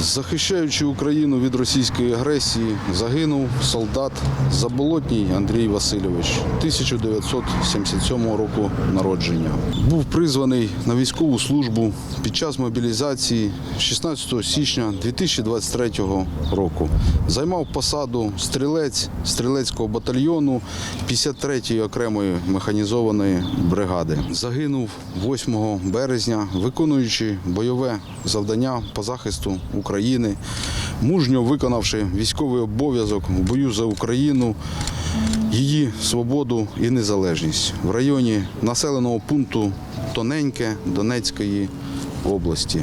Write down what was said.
Захищаючи Україну від російської агресії, загинув солдат Заболотній Андрій Васильович 1977 року народження. Був призваний на військову службу під час мобілізації 16 січня 2023 року. Займав посаду стрілець стрілецького батальйону 53-ї окремої механізованої бригади. Загинув 8 березня, виконуючи бойове завдання по захисту України, мужньо виконавши військовий обов'язок в бою за Україну, її свободу і незалежність в районі населеного пункту Тоненьке Донецької області.